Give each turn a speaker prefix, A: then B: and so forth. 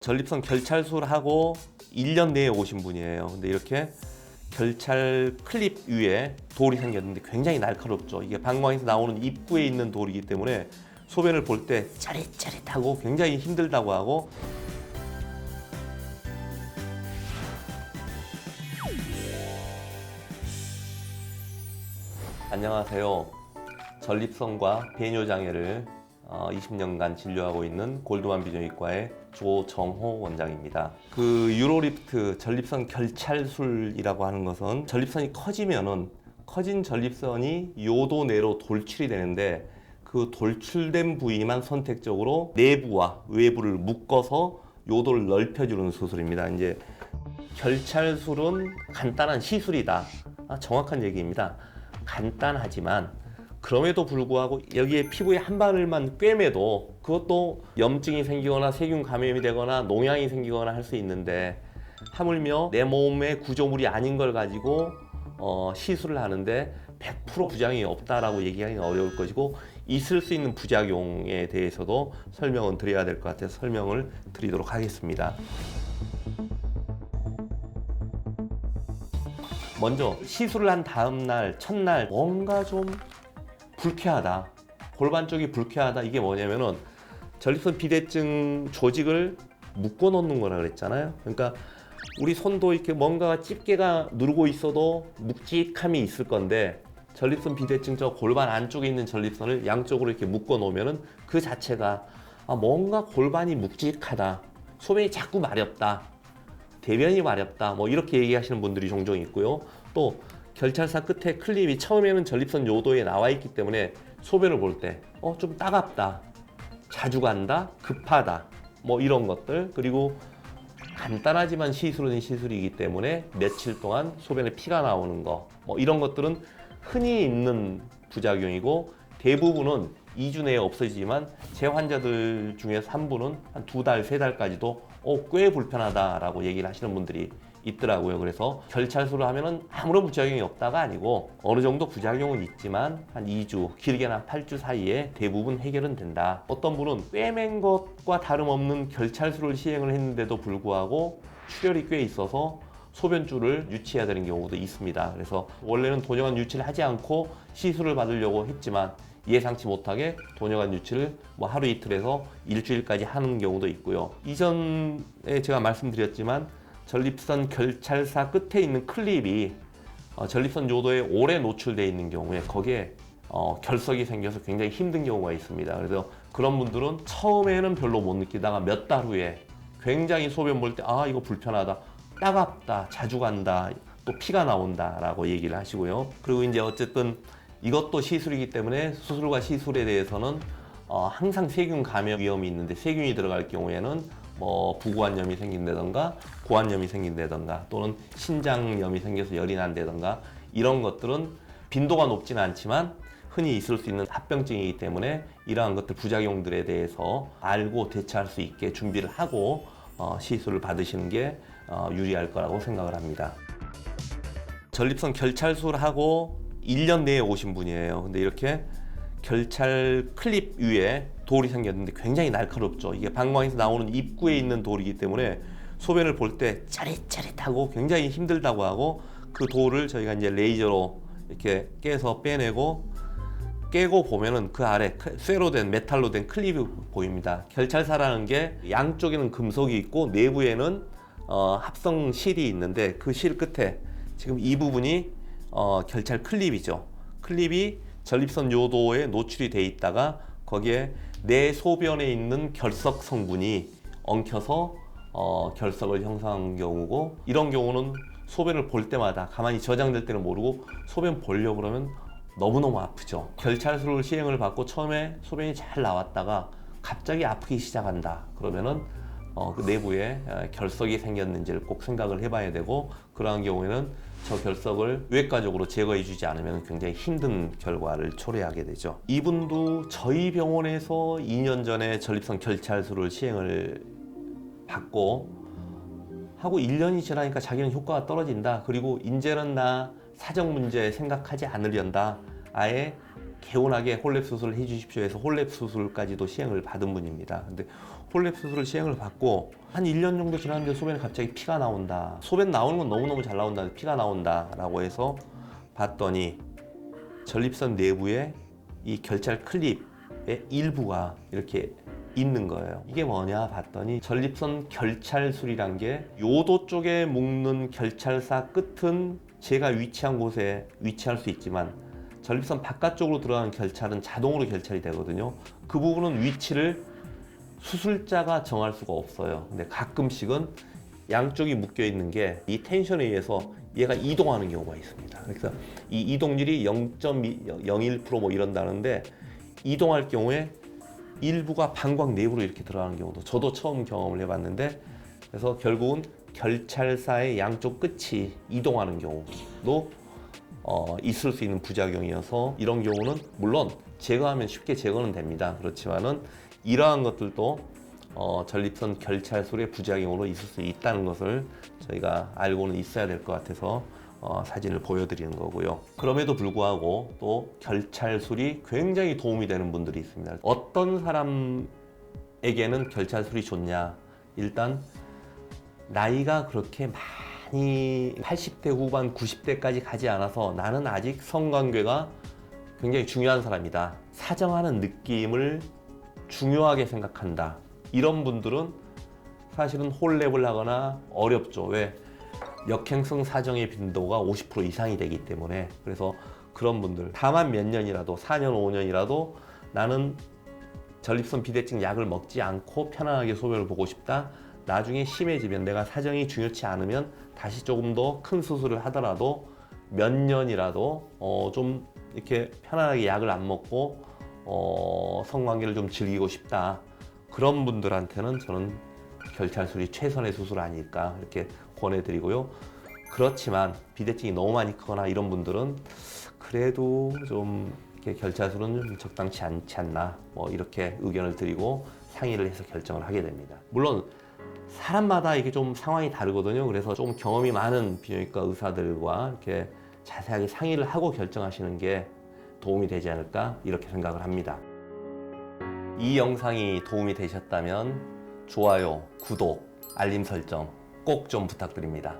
A: 전립선 결찰수를 하고 1년 내에 오신 분이에요. 근데 이렇게 결찰 클립 위에 돌이 생겼는데 굉장히 날카롭죠. 이게 방광에서 나오는 입구에 있는 돌이기 때문에 소변을 볼 때 짜릿짜릿하고 굉장히 힘들다고 하고 안녕하세요. 전립선과 배뇨 장애를 어, 20년간 진료하고 있는 골드만 비뇨기과의 조정호 원장입니다. 그 유로리프트 전립선 결찰술이라고 하는 것은 전립선이 커지면은 커진 전립선이 요도 내로 돌출이 되는데 그 돌출된 부위만 선택적으로 내부와 외부를 묶어서 요도를 넓혀주는 수술입니다. 이제 결찰술은 간단한 시술이다. 아, 정확한 얘기입니다. 간단하지만 그럼에도 불구하고 여기에 피부에 한 바늘만 꿰매도 그것도 염증이 생기거나 세균 감염이 되거나 농양이 생기거나 할 수 있는데 하물며 내 몸의 구조물이 아닌 걸 가지고 어, 시술을 하는데 100% 부작용이 없다라고 얘기하기는 어려울 것이고 있을 수 있는 부작용에 대해서도 설명은 드려야 될 것 같아서 설명을 드리도록 하겠습니다. 먼저 시술을 한 다음 날 첫날 뭔가 좀 불쾌하다. 골반 쪽이 불쾌하다. 이게 뭐냐면은 전립선 비대증 조직을 묶어 놓는 거라 그랬잖아요. 그러니까 우리 손도 이렇게 뭔가 집게가 누르고 있어도 묵직함이 있을 건데 전립선 비대증 저 골반 안쪽에 있는 전립선을 양쪽으로 이렇게 묶어 놓으면은 그 자체가 아, 뭔가 골반이 묵직하다. 소변이 자꾸 마렵다. 대변이 마렵다. 뭐 이렇게 얘기하시는 분들이 종종 있고요. 또 결찰사 끝에 클립이 처음에는 전립선 요도에 나와 있기 때문에 소변을 볼 때 어 좀 따갑다. 자주 간다. 급하다. 뭐 이런 것들. 그리고 간단하지만 시술은 시술이기 때문에 며칠 동안 소변에 피가 나오는 거. 뭐 이런 것들은 흔히 있는 부작용이고 대부분은 2주 내에 없어지지만 제 환자들 중에서 한 분은 한 두 달, 세 달까지도 어, 꽤 불편하다라고 얘기를 하시는 분들이 있더라고요. 그래서 결찰술을 하면은 아무런 부작용이 없다가 아니고 어느 정도 부작용은 있지만 한 2주, 길게는 한 8주 사이에 대부분 해결은 된다. 어떤 분은 꿰맨 것과 다름없는 결찰술을 시행을 했는데도 불구하고 출혈이 꽤 있어서 소변줄을 유치해야 되는 경우도 있습니다. 그래서 원래는 도녀관 유치를 하지 않고 시술을 받으려고 했지만 예상치 못하게 도녀관 유치를 뭐 하루 이틀에서 일주일까지 하는 경우도 있고요. 이전에 제가 말씀드렸지만 전립선 결찰사 끝에 있는 클립이 어, 전립선 요도에 오래 노출되어 있는 경우에 거기에 어, 결석이 생겨서 굉장히 힘든 경우가 있습니다. 그래서 그런 분들은 처음에는 별로 못 느끼다가 몇 달 후에 굉장히 소변 볼 때 아 이거 불편하다, 따갑다, 자주 간다, 또 피가 나온다라고 얘기를 하시고요. 그리고 이제 어쨌든 이것도 시술이기 때문에 수술과 시술에 대해서는 어, 항상 세균 감염 위험이 있는데 세균이 들어갈 경우에는 뭐 부고환염이 생긴다던가 고환염이 생긴다던가 또는 신장염이 생겨서 열이 난다던가 이런 것들은 빈도가 높지는 않지만 흔히 있을 수 있는 합병증이기 때문에 이러한 것들 부작용들에 대해서 알고 대처할 수 있게 준비를 하고 어, 시술을 받으시는 게 어, 유리할 거라고 생각을 합니다. 전립선 결찰술을 하고 1년 내에 오신 분이에요. 근데 이렇게 결찰 클립 위에 돌이 생겼는데 굉장히 날카롭죠. 이게 방광에서 나오는 입구에 있는 돌이기 때문에 소변을 볼 때 짜릿짜릿하고 굉장히 힘들다고 하고 그 돌을 저희가 이제 레이저로 이렇게 깨서 빼내고 깨고 보면은 그 아래 크- 쇠로 된 메탈로 된 클립이 보입니다. 결찰사라는 게 양쪽에는 금속이 있고 내부에는 어, 합성 실이 있는데 그 실 끝에 지금 이 부분이 어, 결찰 클립이죠. 클립이 전립선 요도에 노출이 돼 있다가 거기에 내 소변에 있는 결석 성분이 엉켜서 어, 결석을 형성한 경우고 이런 경우는 소변을 볼 때마다 가만히 저장될 때는 모르고 소변 보려고 그러면 너무너무 아프죠. 결찰술을 시행을 받고 처음에 소변이 잘 나왔다가 갑자기 아프기 시작한다. 그러면은 어, 그 내부에 어, 결석이 생겼는지를 꼭 생각을 해봐야 되고 그러한 경우에는 저 결석을 외과적으로 제거해 주지 않으면 굉장히 힘든 결과를 초래하게 되죠. 이분도 저희 병원에서 2년 전에 전립선 결찰술을 시행을 받고 하고 1년이 지나니까 자기는 효과가 떨어진다. 그리고 이제는 나 사정 문제 생각하지 않으련다. 아예 개운하게 홀랩 수술을 해주십시오 해서 홀랩 수술까지도 시행을 받은 분입니다. 근데 홀랩 수술을 시행을 받고 한 1년 정도 지났는데 소변에 갑자기 피가 나온다. 소변 나오는 건 너무너무 잘 나온다. 피가 나온다 라고 해서 봤더니 전립선 내부에 이 결찰 클립의 일부가 이렇게 있는 거예요. 이게 뭐냐 봤더니 전립선 결찰술이란 게 요도 쪽에 묶는 결찰사 끝은 제가 위치한 곳에 위치할 수 있지만 전립선 바깥쪽으로 들어가는 결찰은 자동으로 결찰이 되거든요. 그 부분은 위치를 수술자가 정할 수가 없어요. 근데 가끔씩은 양쪽이 묶여 있는 게 이 텐션에 의해서 얘가 이동하는 경우가 있습니다. 그래서 이 이동률이 0.01%뭐 이런다는데 이동할 경우에 일부가 방광 내부로 이렇게 들어가는 경우도 저도 처음 경험을 해봤는데 그래서 결국은 결찰사의 양쪽 끝이 이동하는 경우도 어, 있을 수 있는 부작용이어서 이런 경우는 물론 제거하면 쉽게 제거는 됩니다. 그렇지만은 이러한 것들도 어, 전립선 결찰술의 부작용으로 있을 수 있다는 것을 저희가 알고는 있어야 될 것 같아서 어, 사진을 보여드리는 거고요. 그럼에도 불구하고 또 결찰술이 굉장히 도움이 되는 분들이 있습니다. 어떤 사람에게는 결찰술이 좋냐? 일단 나이가 그렇게 많 이 80대 후반, 90대까지 가지 않아서 나는 아직 성관계가 굉장히 중요한 사람이다. 사정하는 느낌을 중요하게 생각한다. 이런 분들은 사실은 홀랩을 하거나 어렵죠. 왜? 역행성 사정의 빈도가 50% 이상이 되기 때문에 그래서 그런 분들 다만 몇 년이라도 4년 5년이라도 나는 전립선 비대증 약을 먹지 않고 편안하게 소변을 보고 싶다. 나중에 심해지면 내가 사정이 중요치 않으면 다시 조금 더 큰 수술을 하더라도 몇 년이라도 어, 좀 이렇게 편안하게 약을 안 먹고 어, 성관계를 좀 즐기고 싶다. 그런 분들한테는 저는 결찰술이 최선의 수술 아닐까 이렇게 권해드리고요. 그렇지만 비대증이 너무 많이 크거나 이런 분들은 그래도 좀 이렇게 결찰술은 좀 적당치 않지 않나 뭐 이렇게 의견을 드리고 상의를 해서 결정을 하게 됩니다. 물론 사람마다 이게 좀 상황이 다르거든요. 그래서 좀 경험이 많은 비뇨기과 의사들과 이렇게 자세하게 상의를 하고 결정하시는 게 도움이 되지 않을까 이렇게 생각을 합니다. 이 영상이 도움이 되셨다면 좋아요, 구독, 알림 설정 꼭 좀 부탁드립니다.